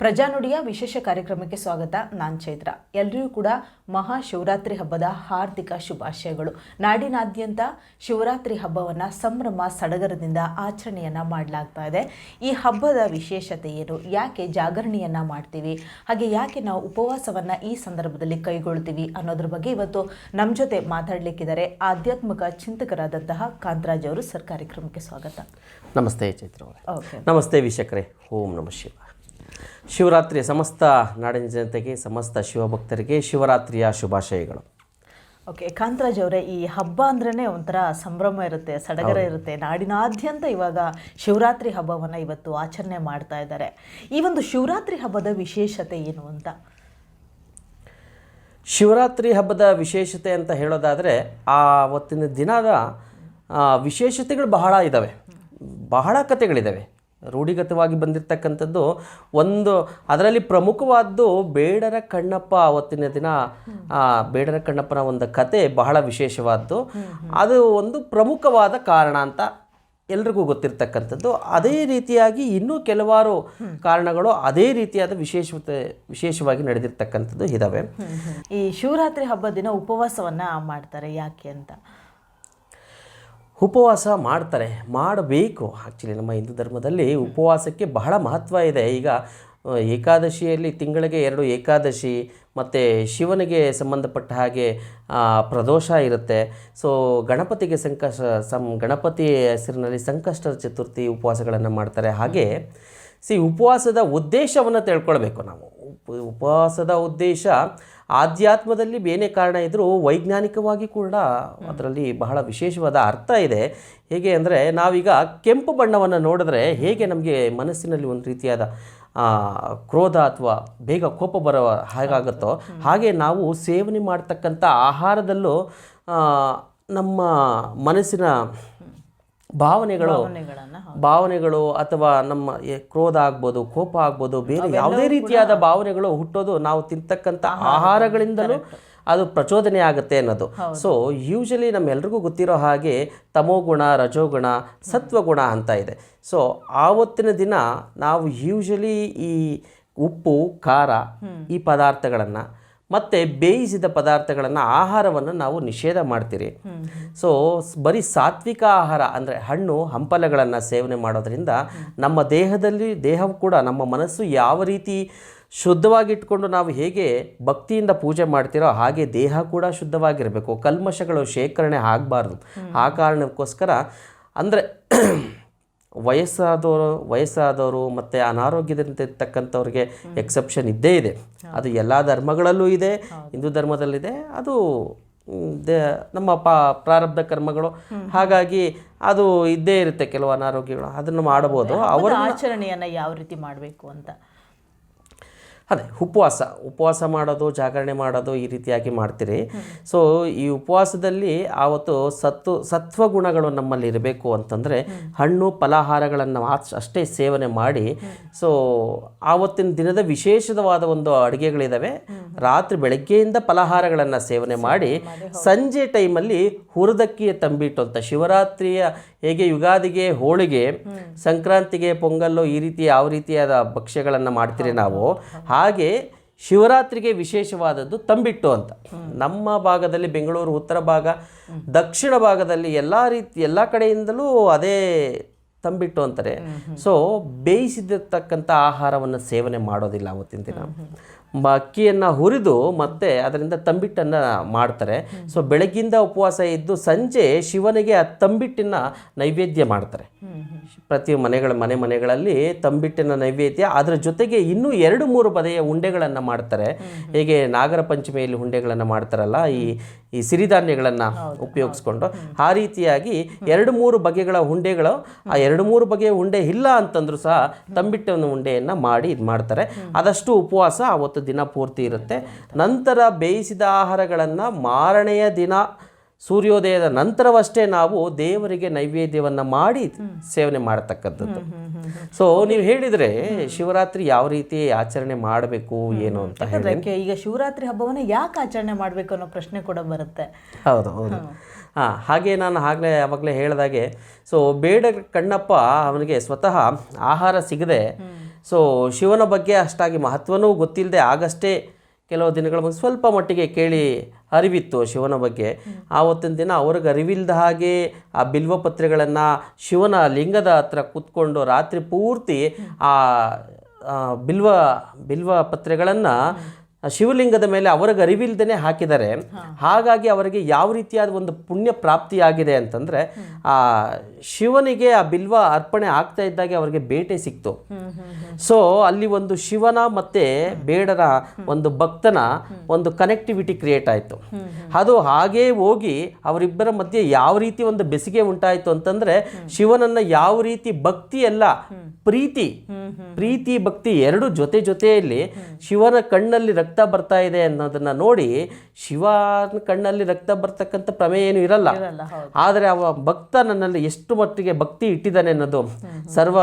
ಪ್ರಜಾನುಡಿಯ ವಿಶೇಷ ಕಾರ್ಯಕ್ರಮಕ್ಕೆ ಸ್ವಾಗತ. ನಾನು ಚೈತ್ರ. ಎಲ್ಲರಿಗೂ ಕೂಡ ಮಹಾಶಿವರಾತ್ರಿ ಹಬ್ಬದ ಹಾರ್ದಿಕ ಶುಭಾಶಯಗಳು. ನಾಡಿನಾದ್ಯಂತ ಶಿವರಾತ್ರಿ ಹಬ್ಬವನ್ನು ಸಂಭ್ರಮ ಸಡಗರದಿಂದ ಆಚರಣೆಯನ್ನು ಮಾಡಲಾಗ್ತಾ ಇದೆ. ಈ ಹಬ್ಬದ ವಿಶೇಷತೆ ಏನು? ಯಾಕೆ ಜಾಗರಣೆಯನ್ನು ಮಾಡ್ತೀವಿ? ಹಾಗೆ ಯಾಕೆ ನಾವು ಉಪವಾಸವನ್ನು ಈ ಸಂದರ್ಭದಲ್ಲಿ ಕೈಗೊಳ್ತೀವಿ ಅನ್ನೋದ್ರ ಬಗ್ಗೆ ಇವತ್ತು ನಮ್ಮ ಜೊತೆ ಮಾತಾಡಲಿಕ್ಕಿದ್ದಾರೆ ಆಧ್ಯಾತ್ಮಿಕ ಚಿಂತಕರಾದಂತಹ ಕಾಂತರಾಜ್ ಅವರು ಸರ್ ಕಾರ್ಯಕ್ರಮಕ್ಕೆ ಸ್ವಾಗತ. ನಮಸ್ತೆ ಚೈತ್ರ ನಮಸ್ತೆ ವೀಕ್ಷಕರೇ. ಓಂ ನಮಃ ಶಿವ ಶಿವರಾತ್ರಿಯ ಸಮಸ್ತ ನಾಡಿನ ಜನತೆಗೆ ಸಮಸ್ತ ಶಿವಭಕ್ತರಿಗೆ ಶಿವರಾತ್ರಿಯ ಶುಭಾಶಯಗಳು. ಓಕೆ ಕಾಂತರಾಜ್ ಅವರೇ ಈ ಹಬ್ಬ ಅಂದ್ರೇ ಒಂಥರ ಸಂಭ್ರಮ ಇರುತ್ತೆ ಸಡಗರ ಇರುತ್ತೆ. ನಾಡಿನಾದ್ಯಂತ ಇವಾಗ ಶಿವರಾತ್ರಿ ಹಬ್ಬವನ್ನು ಇವತ್ತು ಆಚರಣೆ ಮಾಡ್ತಾ ಇದ್ದಾರೆ. ಈ ಒಂದು ಶಿವರಾತ್ರಿ ಹಬ್ಬದ ವಿಶೇಷತೆ ಏನು ಅಂತ? ಶಿವರಾತ್ರಿ ಹಬ್ಬದ ವಿಶೇಷತೆ ಅಂತ ಹೇಳೋದಾದರೆ ಆ ಅವತ್ತಿನ ದಿನದ ವಿಶೇಷತೆಗಳು ಬಹಳ ಇದ್ದಾವೆ ಬಹಳ ಕಥೆಗಳಿದ್ದಾವೆ ರೂಢಿಗತವಾಗಿ ಬಂದಿರತಕ್ಕಂಥದ್ದು ಒಂದು ಅದರಲ್ಲಿ ಪ್ರಮುಖವಾದ್ದು ಬೇಡರ ಕಣ್ಣಪ್ಪ ಅವತ್ತಿನ ದಿನ. ಬೇಡರ ಕಣ್ಣಪ್ಪನ ಒಂದು ಕತೆ ಬಹಳ ವಿಶೇಷವಾದ್ದು. ಅದು ಒಂದು ಪ್ರಮುಖವಾದ ಕಾರಣ ಅಂತ ಎಲ್ರಿಗೂ ಗೊತ್ತಿರ್ತಕ್ಕಂಥದ್ದು. ಅದೇ ರೀತಿಯಾಗಿ ಇನ್ನೂ ಕೆಲವಾರು ಕಾರಣಗಳು ಅದೇ ರೀತಿಯಾದ ವಿಶೇಷತೆ, ವಿಶೇಷವಾಗಿ ನಡೆದಿರ್ತಕ್ಕಂಥದ್ದು ಇದಾವೆ. ಈ ಶಿವರಾತ್ರಿ ಹಬ್ಬದ ದಿನ ಉಪವಾಸವನ್ನು ಮಾಡ್ತಾರೆ ಯಾಕೆ ಅಂತ? ಉಪವಾಸ ಮಾಡ್ತಾರೆ, ಮಾಡಬೇಕು. ಆ್ಯಕ್ಚುಲಿ ನಮ್ಮ ಹಿಂದೂ ಧರ್ಮದಲ್ಲಿ ಉಪವಾಸಕ್ಕೆ ಬಹಳ ಮಹತ್ವ ಇದೆ. ಈಗ ಏಕಾದಶಿಯಲ್ಲಿ ತಿಂಗಳಿಗೆ ಎರಡು ಏಕಾದಶಿ, ಮತ್ತು ಶಿವನಿಗೆ ಸಂಬಂಧಪಟ್ಟ ಹಾಗೆ ಪ್ರದೋಷ ಇರುತ್ತೆ. ಸೊ ಗಣಪತಿಗೆ ಸಂಕಷ್ಟ, ಸಂ, ಗಣಪತಿ ಹೆಸರಿನಲ್ಲಿ ಸಂಕಷ್ಟ ಚತುರ್ಥಿ ಉಪವಾಸಗಳನ್ನು ಮಾಡ್ತಾರೆ. ಹಾಗೆ, ಸಿ, ಉಪವಾಸದ ಉದ್ದೇಶವನ್ನು ತಿಳ್ಕೊಳ್ಬೇಕು ನಾವು. ಉಪ, ಉಪವಾಸದ ಉದ್ದೇಶ ಆಧ್ಯಾತ್ಮದಲ್ಲಿ ಬೇನೆ ಕಾರಣ ಇದ್ದರೂ ವೈಜ್ಞಾನಿಕವಾಗಿ ಕೂಡ ಅದರಲ್ಲಿ ಬಹಳ ವಿಶೇಷವಾದ ಅರ್ಥ ಇದೆ. ಹೇಗೆ ಅಂದರೆ ನಾವೀಗ ಕೆಂಪು ಬಣ್ಣವನ್ನು ನೋಡಿದ್ರೆ ಹೇಗೆ ನಮಗೆ ಮನಸ್ಸಿನಲ್ಲಿ ಒಂದು ರೀತಿಯಾದ ಕ್ರೋಧ ಅಥವಾ ಬೇಗ ಕೋಪ ಬರೋ ಹಾಗಾಗುತ್ತೋ ಹಾಗೆ ನಾವು ಸೇವನೆ ಮಾಡ್ತಕ್ಕಂಥ ಆಹಾರದಲ್ಲೂ ನಮ್ಮ ಮನಸ್ಸಿನ ಭಾವನೆಗಳು ಭಾವನೆಗಳು ಅಥವಾ ನಮ್ಮ ಕ್ರೋಧ ಆಗ್ಬೋದು ಕೋಪ ಆಗ್ಬೋದು ಬೇರೆ ಯಾವುದೇ ರೀತಿಯಾದ ಭಾವನೆಗಳು ಹುಟ್ಟೋದು ನಾವು ತಿಂತಕ್ಕಂಥ ಆಹಾರಗಳಿಂದಲೂ ಅದು ಪ್ರಚೋದನೆ ಆಗುತ್ತೆ ಅನ್ನೋದು. ಸೊ ಯೂಶಲಿ ನಮ್ಮೆಲ್ರಿಗೂ ಗೊತ್ತಿರೋ ಹಾಗೆ ತಮೋಗುಣ ರಜೋಗುಣ ಸತ್ವಗುಣ ಅಂತ ಇದೆ. ಸೊ ಆವತ್ತಿನ ದಿನ ನಾವು ಯೂಶಲಿ ಈ ಉಪ್ಪು ಖಾರ ಈ ಪದಾರ್ಥಗಳನ್ನು ಮತ್ತು ಬೇಯಿಸಿದ ಪದಾರ್ಥಗಳನ್ನು ಆಹಾರವನ್ನು ನಾವು ನಿಷೇಧ ಮಾಡ್ತೀರಿ. ಸೊ ಬರೀ ಸಾತ್ವಿಕ ಆಹಾರ ಅಂದರೆ ಹಣ್ಣು, ಹಂಪಲಗಳನ್ನು ಸೇವನೆ ಮಾಡೋದ್ರಿಂದ ನಮ್ಮ ದೇಹದಲ್ಲಿ, ದೇಹವು ಕೂಡ ನಮ್ಮ ಮನಸ್ಸು ಯಾವ ರೀತಿ ಶುದ್ಧವಾಗಿಟ್ಕೊಂಡು ನಾವು ಹೇಗೆ ಭಕ್ತಿಯಿಂದ ಪೂಜೆ ಮಾಡ್ತೀರೋ ಹಾಗೆ ದೇಹ ಕೂಡ ಶುದ್ಧವಾಗಿರಬೇಕು. ಕಲ್ಮಶಗಳು ಶೇಖರಣೆ ಆಗಬಾರ್ದು. ಆ ಕಾರಣಕ್ಕೋಸ್ಕರ ಅಂದರೆ ವಯಸ್ಸಾದವರು ವಯಸ್ಸಾದವರು ಮತ್ತು ಅನಾರೋಗ್ಯದಿಂದ ಇರ್ತಕ್ಕಂಥವ್ರಿಗೆ ಎಕ್ಸೆಪ್ಷನ್ ಇದ್ದೇ ಇದೆ. ಅದು ಎಲ್ಲ ಧರ್ಮಗಳಲ್ಲೂ ಇದೆ ಹಿಂದೂ. ಧರ್ಮದಲ್ಲಿದೆ. ಅದು ದೇ- ನಮ್ಮ ಪಾ ಪ್ರಾರಬ್ಧ ಕರ್ಮಗಳು. ಹಾಗಾಗಿ ಅದು ಇದ್ದೇ ಇರುತ್ತೆ ಕೆಲವು ಅನಾರೋಗ್ಯಗಳು. ಅದನ್ನು ಮಾಡಬಹುದು. ಅವರ ಆಚರಣೆಯನ್ನು ಯಾವ ರೀತಿ ಮಾಡಬೇಕು ಅಂತ? ಅದೇ ಉಪವಾಸ ಉಪವಾಸ ಮಾಡೋದು ಜಾಗರಣೆ ಮಾಡೋದು ಈ ರೀತಿಯಾಗಿ ಮಾಡ್ತೀರಿ. ಸೊ ಈ ಉಪವಾಸದಲ್ಲಿ ಆವತ್ತು ಸತ್ತು ಸತ್ವಗುಣಗಳು ನಮ್ಮಲ್ಲಿ ಇರಬೇಕು ಅಂತಂದರೆ ಹಣ್ಣು ಫಲಾಹಾರಗಳನ್ನು ಅಷ್ಟೇ ಸೇವನೆ ಮಾಡಿ. ಸೊ ಆವತ್ತಿನ ದಿನದ ವಿಶೇಷವಾದ ಒಂದು ಅಡುಗೆಗಳಿದ್ದಾವೆ ರಾತ್ರಿ ಬೆಳಗ್ಗೆಯಿಂದ ಫಲಾಹಾರಗಳನ್ನು ಸೇವನೆ ಮಾಡಿ ಸಂಜೆ ಟೈಮಲ್ಲಿ ಹುರಿದಕ್ಕಿಯ ತಂಬಿಟ್ಟು ಅಂತ ಶಿವರಾತ್ರಿಯ ಹೇಗೆ ಯುಗಾದಿಗೆ ಹೋಳಿಗೆ ಸಂಕ್ರಾಂತಿಗೆ ಪೊಂಗಲ್ಲು ಈ ರೀತಿ ಯಾವ ರೀತಿಯಾದ ಭಕ್ಷ್ಯಗಳನ್ನು ಮಾಡ್ತೀರಿ ನಾವು. ಹಾಗೆ ಶಿವರಾತ್ರಿಗೆ ವಿಶೇಷವಾದದ್ದು ತಂಬಿಟ್ಟು ಅಂತ. ನಮ್ಮ ಭಾಗದಲ್ಲಿ ಬೆಂಗಳೂರು ಉತ್ತರ ಭಾಗ ದಕ್ಷಿಣ ಭಾಗದಲ್ಲಿ ಎಲ್ಲ ರೀತಿ ಎಲ್ಲ ಕಡೆಯಿಂದಲೂ ಅದೇ ತಂಬಿಟ್ಟು ಅಂತಾರೆ. ಸೊ ಬೇಯಿಸಿದಿರ್ತಕ್ಕಂಥ ಆಹಾರವನ್ನು ಸೇವನೆ ಮಾಡೋದಿಲ್ಲ ಅವತ್ತಿನ ದಿನ. ಅಕ್ಕಿಯನ್ನು ಹುರಿದು ಮತ್ತೆ ಅದರಿಂದ ತಂಬಿಟ್ಟನ್ನು ಮಾಡ್ತಾರೆ. ಸೊ ಬೆಳಗ್ಗಿಂದ ಉಪವಾಸ ಇದ್ದು ಸಂಜೆ ಶಿವನಿಗೆ ಆ ತಂಬಿಟ್ಟಿನ ನೈವೇದ್ಯ ಮಾಡ್ತಾರೆ. ಪ್ರತಿ ಮನೆಗಳ ಮನೆ ಮನೆಗಳಲ್ಲಿ ತಂಬಿಟ್ಟಿನ ನೈವೇದ್ಯ. ಅದರ ಜೊತೆಗೆ ಇನ್ನೂ ಎರಡು ಮೂರು ಬಗೆಯ ಉಂಡೆಗಳನ್ನು ಮಾಡ್ತಾರೆ. ಹೇಗೆ ನಾಗರ ಪಂಚಮಿಯಲ್ಲಿ ಉಂಡೆಗಳನ್ನು ಮಾಡ್ತಾರಲ್ಲ ಈ ಈ ಸಿರಿಧಾನ್ಯಗಳನ್ನು ಉಪಯೋಗಿಸ್ಕೊಂಡು ಆ ರೀತಿಯಾಗಿ ಎರಡು ಮೂರು ಬಗೆಗಳ ಉಂಡೆಗಳು ಆ ಎರಡು ಮೂರು ಬಗೆಯ ಉಂಡೆ ಇಲ್ಲ ಅಂತಂದ್ರೂ ಸಹ ತಂಬಿಟ್ಟಿನ ಉಂಡೆಯನ್ನು ಮಾಡಿ ಇದು ಮಾಡ್ತಾರೆ ಆದಷ್ಟು ಉಪವಾಸ ಅವತ್ತು ದಿನ ಪೂರ್ತಿ ಇರುತ್ತೆ. ನಂತರ ಬೇಯಿಸಿದ ಆಹಾರಗಳನ್ನು ಮಾರನೆಯ ದಿನ ಸೂರ್ಯೋದಯದ ನಂತರವಷ್ಟೇ ನಾವು ದೇವರಿಗೆ ನೈವೇದ್ಯವನ್ನು ಮಾಡಿ ಸೇವನೆ ಮಾಡತಕ್ಕಂಥದ್ದು. ಸೊ ನೀವು ಹೇಳಿದರೆ ಶಿವರಾತ್ರಿ ಯಾವ ರೀತಿ ಆಚರಣೆ ಮಾಡಬೇಕು ಏನು ಅಂತ ಹೇಳಿದ್ರೆ ಈಗ ಶಿವರಾತ್ರಿ ಹಬ್ಬವನ್ನ ಯಾಕೆ ಆಚರಣೆ ಮಾಡಬೇಕು ಅನ್ನೋ ಪ್ರಶ್ನೆ ಕೂಡ ಬರುತ್ತೆ. ಹೌದು ಹೌದು. ಹಾಂ. ಹಾಗೆ ನಾನು ಆಗಲೇ ಯಾವಾಗಲೇ ಹೇಳಿದಾಗೆ ಸೊ ಬೇಡ ಕಣ್ಣಪ್ಪ ಅವನಿಗೆ ಸ್ವತಃ ಆಹಾರ ಸಿಗದೆ ಸೊ ಶಿವನ ಬಗ್ಗೆ ಅಷ್ಟಾಗಿ ಮಹತ್ವನೂ ಗೊತ್ತಿಲ್ಲದೆ ಆಗಷ್ಟೇ ಕೆಲವು ದಿನಗಳ ಮುಂದೆ ಸ್ವಲ್ಪ ಮಟ್ಟಿಗೆ ಕೇಳಿ ಅರಿವಿತ್ತು ಶಿವನ ಬಗ್ಗೆ. ಆವತ್ತಿನ ದಿನ ಅವ್ರಿಗೆ ಅರಿವಿಲ್ಲದ ಹಾಗೆ ಆ ಬಿಲ್ವ ಪತ್ರೆಗಳನ್ನು ಶಿವನ ಲಿಂಗದ ಹತ್ರ ಕೂತ್ಕೊಂಡು ರಾತ್ರಿ ಪೂರ್ತಿ ಆ ಬಿಲ್ವ ಬಿಲ್ವ ಪತ್ರೆಗಳನ್ನು ಶಿವಲಿಂಗದ ಮೇಲೆ ಅವರಿಗೆ ಅರಿವಿಲ್ದೇ ಹಾಕಿದ್ದಾರೆ. ಹಾಗಾಗಿ ಅವರಿಗೆ ಯಾವ ರೀತಿಯಾದ ಒಂದು ಪುಣ್ಯ ಪ್ರಾಪ್ತಿಯಾಗಿದೆ ಅಂತಂದರೆ ಆ ಶಿವನಿಗೆ ಆ ಬಿಲ್ವ ಅರ್ಪಣೆ ಆಗ್ತಾ ಇದ್ದಾಗೆ ಅವರಿಗೆ ಬೇಟೆ ಸಿಕ್ತು. ಸೊ ಅಲ್ಲಿ ಒಂದು ಶಿವನ ಮತ್ತೆ ಬೇಡರ ಒಂದು ಭಕ್ತನ ಒಂದು ಕನೆಕ್ಟಿವಿಟಿ ಕ್ರಿಯೇಟ್ ಆಯಿತು. ಅದು ಹಾಗೇ ಹೋಗಿ ಅವರಿಬ್ಬರ ಮಧ್ಯೆ ಯಾವ ರೀತಿ ಒಂದು ಬೆಸಿಗೆ ಉಂಟಾಯಿತು ಅಂತಂದರೆ ಶಿವನನ್ನು ಯಾವ ರೀತಿ ಭಕ್ತಿ ಎಲ್ಲ ಪ್ರೀತಿ ಪ್ರೀತಿ ಭಕ್ತಿ ಎರಡು ಜೊತೆ ಜೊತೆಯಲ್ಲಿ ಶಿವನ ಕಣ್ಣಲ್ಲಿ ರಕ್ತ ಬರ್ತಾ ಇದೆ ಅನ್ನೋದನ್ನ ನೋಡಿ ಶಿವನ ಕಣ್ಣಲ್ಲಿ ರಕ್ತ ಬರ್ತಕ್ಕಂಥ ಪ್ರಮೇಯ ಏನು ಇರಲ್ಲ. ಇರಲ್ಲ ಆದರೆ ಅವ ಭಕ್ತ ನನ್ನಲ್ಲಿ ಎಷ್ಟು ಮಟ್ಟಿಗೆ ಭಕ್ತಿ ಇಟ್ಟಿದ್ದಾನೆ ಅನ್ನೋದು ಸರ್ವ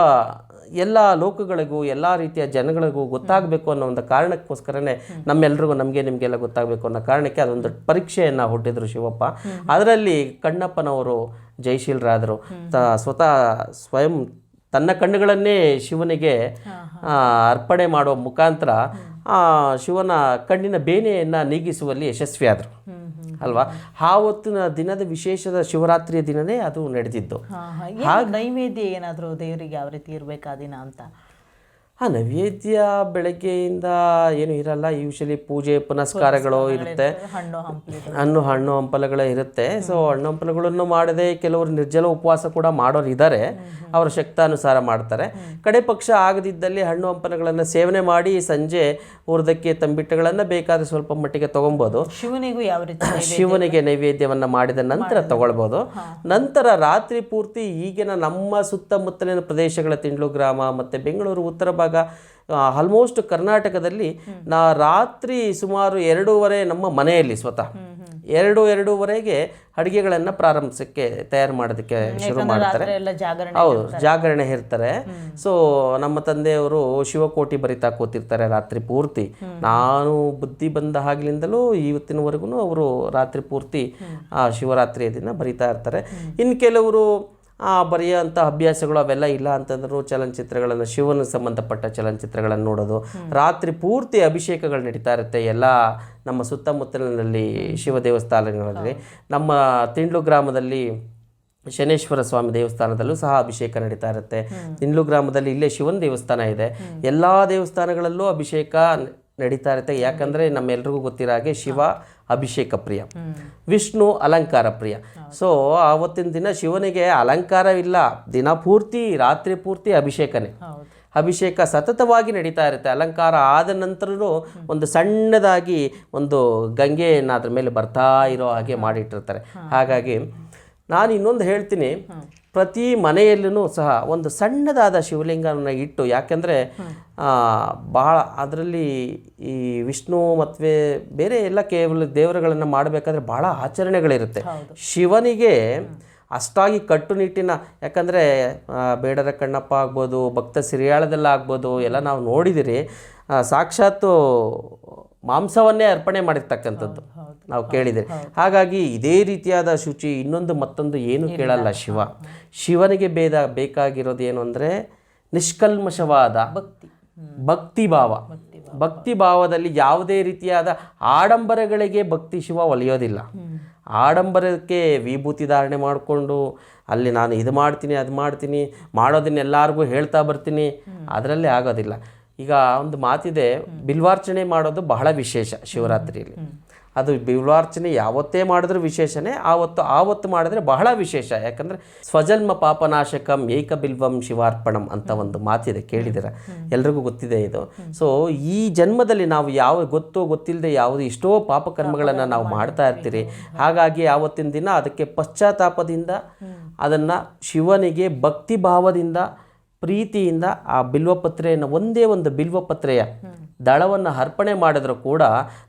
ಎಲ್ಲ ಲೋಕಗಳಿಗೂ ಎಲ್ಲ ರೀತಿಯ ಜನಗಳಿಗೂ ಗೊತ್ತಾಗಬೇಕು ಅನ್ನೋ ಒಂದು ಕಾರಣಕ್ಕೋಸ್ಕರನೇ ನಮ್ಮೆಲ್ರಿಗೂ ನಮಗೆ ನಿಮಗೆಲ್ಲ ಗೊತ್ತಾಗಬೇಕು ಅನ್ನೋ ಕಾರಣಕ್ಕೆ ಅದೊಂದು ಪರೀಕ್ಷೆಯನ್ನು ಹುಟ್ಟಿದ್ರು ಶಿವಪ್ಪ. ಅದರಲ್ಲಿ ಕಣ್ಣಪ್ಪನವರು ಜಯಶೀಲರಾದರು ತ ಸ್ವತಃ ಸ್ವಯಂ ತನ್ನ ಕಣ್ಣುಗಳನ್ನೇ ಶಿವನಿಗೆ ಅರ್ಪಣೆ ಮಾಡುವ ಮುಖಾಂತರ ಆ ಶಿವನ ಕಣ್ಣಿನ ಬೇನೆಯನ್ನು ನೀಗಿಸುವಲ್ಲಿ ಯಶಸ್ವಿಯಾದರು. ಅಲ್ವಾ? ಆ ಹೊತ್ತಿನ ದಿನದ ವಿಶೇಷದ ಶಿವರಾತ್ರಿಯ ದಿನನೇ ಅದು ನಡೆದಿದ್ದು. ನೈವೇದ್ಯ ಏನಾದರೂ ದೇವರಿಗೆ ಯಾವ ರೀತಿ ಇರಬೇಕಾ ದಿನ ಅಂತ? ಆ ನೈವೇದ್ಯ ಬೆಳಗ್ಗೆಯಿಂದ ಏನು ಇರಲ್ಲ. ಯೂಶಲಿ ಪೂಜೆ ಪುನಸ್ಕಾರಗಳು ಇರುತ್ತೆ. ಹಣ್ಣು ಹಣ್ಣು ಹಂಪಲಗಳೇ ಇರುತ್ತೆ. ಸೊ ಹಣ್ಣು ಹಂಪಲಗಳನ್ನು ಮಾಡದೆ ಕೆಲವರು ನಿರ್ಜಲ ಉಪವಾಸ ಕೂಡ ಮಾಡೋರು ಇದ್ದಾರೆ ಅವರ ಶಕ್ತಾನುಸಾರ ಮಾಡ್ತಾರೆ. ಕಡೆ ಪಕ್ಷ ಆಗದಿದ್ದಲ್ಲಿ ಹಣ್ಣು ಹಂಪಲಗಳನ್ನು ಸೇವನೆ ಮಾಡಿ ಸಂಜೆ ಉರ್ದಕ್ಕೆ ತಂಬಿಟ್ಟಗಳನ್ನು ಬೇಕಾದ್ರೆ ಸ್ವಲ್ಪ ಮಟ್ಟಿಗೆ ತಗೊಬೋದು ಶಿವನಿಗೂ ಯಾವ ರೀತಿ ಶಿವನಿಗೆ ನೈವೇದ್ಯವನ್ನು ಮಾಡಿದ ನಂತರ ತಗೊಳ್ಬೋದು. ನಂತರ ರಾತ್ರಿ ಪೂರ್ತಿ ಈಗಿನ ನಮ್ಮ ಸುತ್ತಮುತ್ತಲಿನ ಪ್ರದೇಶಗಳ ತಿಂಡ್ಲು ಗ್ರಾಮ ಮತ್ತು ಬೆಂಗಳೂರು ಉತ್ತರ ಭಾಗ ಆಲ್ಮೋಸ್ಟ್ ಕರ್ನಾಟಕದಲ್ಲಿ ನಾ ರಾತ್ರಿ ಸುಮಾರು ಎರಡೂವರೆ ನಮ್ಮ ಮನೆಯಲ್ಲಿ ಸ್ವತಃ. ಎರಡು ಎರಡೂವರೆಗೆ ಅಡುಗೆಗಳನ್ನು ಪ್ರಾರಂಭಿಸಕ್ಕೆ ತಯಾರು ಮಾಡೋದಕ್ಕೆ ಶುರು ಮಾಡ್ತಾರೆ. ಹೌದು ಜಾಗರಣೆ ಇರ್ತಾರೆ. ಸೊ ನಮ್ಮ ತಂದೆಯವರು ಶಿವಕೋಟಿ ಬರಿತಾ ಕೂತಿರ್ತಾರೆ ರಾತ್ರಿ ಪೂರ್ತಿ. ನಾನು ಬುದ್ಧಿ ಬಂದ ಹಾಗಲಿಂದಲೂ ಇವತ್ತಿನವರೆಗೂ ಅವರು ರಾತ್ರಿ ಪೂರ್ತಿ ಆ ಶಿವರಾತ್ರಿಯ ದಿನ ಬರಿತಾ ಇರ್ತಾರೆ. ಇನ್ನು ಕೆಲವರು ಆ ಬರೆಯೋಂಥ ಅಭ್ಯಾಸಗಳು ಅವೆಲ್ಲ ಇಲ್ಲ ಅಂತಂದ್ರು ಚಲನಚಿತ್ರಗಳನ್ನು ಶಿವನ ಸಂಬಂಧಪಟ್ಟ ಚಲನಚಿತ್ರಗಳನ್ನು ನೋಡೋದು. ರಾತ್ರಿ ಪೂರ್ತಿ ಅಭಿಷೇಕಗಳು ನಡೀತಾ ಇರುತ್ತೆ ಎಲ್ಲ ನಮ್ಮ ಸುತ್ತಮುತ್ತಲಿನಲ್ಲಿ ಶಿವ ದೇವಸ್ಥಾನಗಳಲ್ಲಿ. ನಮ್ಮ ತಿಂಡ್ಲು ಗ್ರಾಮದಲ್ಲಿ ಶನೇಶ್ವರ ಸ್ವಾಮಿ ದೇವಸ್ಥಾನದಲ್ಲೂ ಸಹ ಅಭಿಷೇಕ ನಡೀತಾ ಇರುತ್ತೆ. ತಿಂಡ್ಲು ಗ್ರಾಮದಲ್ಲಿ ಇಲ್ಲೇ ಶಿವನ ದೇವಸ್ಥಾನ ಇದೆ. ಎಲ್ಲ ದೇವಸ್ಥಾನಗಳಲ್ಲೂ ಅಭಿಷೇಕ ನಡೀತಾ ಇರುತ್ತೆ. ಯಾಕಂದರೆ ನಮ್ಮೆಲ್ರಿಗೂ ಗೊತ್ತಿರೋ ಹಾಗೆ ಶಿವ ಅಭಿಷೇಕ ಪ್ರಿಯ. ವಿಷ್ಣು ಅಲಂಕಾರ ಪ್ರಿಯ. ಸೊ ಆವತ್ತಿನ ದಿನ ಶಿವನಿಗೆ ಅಲಂಕಾರವಿಲ್ಲ. ದಿನ ಪೂರ್ತಿ ರಾತ್ರಿ ಪೂರ್ತಿ ಅಭಿಷೇಕನೇ. ಅಭಿಷೇಕ ಸತತವಾಗಿ ನಡೀತಾ ಇರುತ್ತೆ. ಅಲಂಕಾರ ಆದ ನಂತರನೂ ಒಂದು ಸಣ್ಣದಾಗಿ ಒಂದು ಗಂಗೆಯನ್ನು ಅದ್ರ ಮೇಲೆ ಬರ್ತಾ ಇರೋ ಹಾಗೆ ಮಾಡಿಟ್ಟಿರ್ತಾರೆ. ಹಾಗಾಗಿ ನಾನು ಇನ್ನೊಂದು ಹೇಳ್ತೀನಿ. ಪ್ರತಿ ಮನೆಯಲ್ಲೂ ಸಹ ಒಂದು ಸಣ್ಣದಾದ ಶಿವಲಿಂಗವನ್ನು ಇಟ್ಟು ಯಾಕೆಂದರೆ ಭಾಳ ಅದರಲ್ಲಿ ಈ ವಿಷ್ಣು ಮತ್ತು ಬೇರೆ ಎಲ್ಲ ಕೇವಲ ದೇವರುಗಳನ್ನು ಮಾಡಬೇಕಾದ್ರೆ ಭಾಳ ಆಚರಣೆಗಳಿರುತ್ತೆ. ಶಿವನಿಗೆ ಅಷ್ಟಾಗಿ ಕಟ್ಟುನಿಟ್ಟಿನ ಯಾಕಂದರೆ ಬೇಡರ ಕಣ್ಣಪ್ಪ ಆಗ್ಬೋದು ಭಕ್ತ ಸಿರಿಯಾಳದಲ್ಲ ಆಗ್ಬೋದು ಎಲ್ಲ ನಾವು ನೋಡಿದಿರಿ ಸಾಕ್ಷಾತ್ತು ಮಾಂಸವನ್ನೇ ಅರ್ಪಣೆ ಮಾಡಿರ್ತಕ್ಕಂಥದ್ದು. ನಾವು ಕೇಳಿದರೆ ಹಾಗಾಗಿ ಇದೇ ರೀತಿಯಾದ ಶುಚಿ ಇನ್ನೊಂದು ಮತ್ತೊಂದು ಏನು ಕೇಳಲ್ಲ ಶಿವ. ಶಿವನಿಗೆ ಬೇದ ಬೇಕಾಗಿರೋದು ಏನು ಅಂದರೆ ನಿಷ್ಕಲ್ಮಶವಾದ ಭಕ್ತಿ. ಭಕ್ತಿ ಭಾವ. ಭಕ್ತಿ ಭಾವದಲ್ಲಿ ಯಾವುದೇ ರೀತಿಯಾದ ಆಡಂಬರಗಳಿಗೆ ಭಕ್ತಿ ಶಿವ ಒಲಿಯೋದಿಲ್ಲ. ಆಡಂಬರಕ್ಕೆ ವಿಭೂತಿ ಧಾರಣೆ ಮಾಡಿಕೊಂಡು ಅಲ್ಲಿ ನಾನು ಇದು ಮಾಡ್ತೀನಿ ಅದು ಮಾಡ್ತೀನಿ ಮಾಡೋದನ್ನ ಎಲ್ಲರಿಗೂ ಹೇಳ್ತಾ ಬರ್ತೀನಿ. ಅದರಲ್ಲಿ ಆಗೋದಿಲ್ಲ. ಈಗ ಒಂದು ಮಾತಿದೆ ಬಿಲ್ವಾರ್ಚನೆ ಮಾಡೋದು ಬಹಳ ವಿಶೇಷ ಶಿವರಾತ್ರಿಯಲ್ಲಿ. ಅದು ಬಿಲ್ವಾರ್ಚನೆ ಯಾವತ್ತೇ ಮಾಡಿದ್ರೂ ವಿಶೇಷನೇ ಆವತ್ತು ಆವತ್ತು ಮಾಡಿದ್ರೆ ಬಹಳ ವಿಶೇಷ. ಯಾಕಂದರೆ ಸ್ವಜನ್ಮ ಪಾಪನಾಶಕಂ ಏಕ ಬಿಲ್ವಂ ಶಿವಾರ್ಪಣಂ ಅಂತ ಒಂದು ಮಾತಿದೆ ಕೇಳಿದಿರ ಎಲ್ರಿಗೂ ಗೊತ್ತಿದೆ ಇದು. ಸೊ ಈ ಜನ್ಮದಲ್ಲಿ ನಾವು ಯಾವ ಗೊತ್ತೋ ಗೊತ್ತಿಲ್ಲದೆ ಯಾವುದು ಎಷ್ಟೋ ಪಾಪಕರ್ಮಗಳನ್ನು ನಾವು ಮಾಡ್ತಾ ಇರ್ತೀರಿ. ಹಾಗಾಗಿ ಆವತ್ತಿನ ದಿನ ಅದಕ್ಕೆ ಪಶ್ಚಾತ್ತಾಪದಿಂದ ಅದನ್ನು ಶಿವನಿಗೆ ಭಕ್ತಿ ಭಾವದಿಂದ ಪ್ರೀತಿಯಿಂದ ಆ ಬಿಲ್ವಪತ್ರೆಯನ್ನು ಒಂದೇ ಒಂದು ಬಿಲ್ವಪತ್ರೆಯ ದಳವನ್ನು ಅರ್ಪಣೆ ಮಾಡಿದ್ರು ಕೂಡ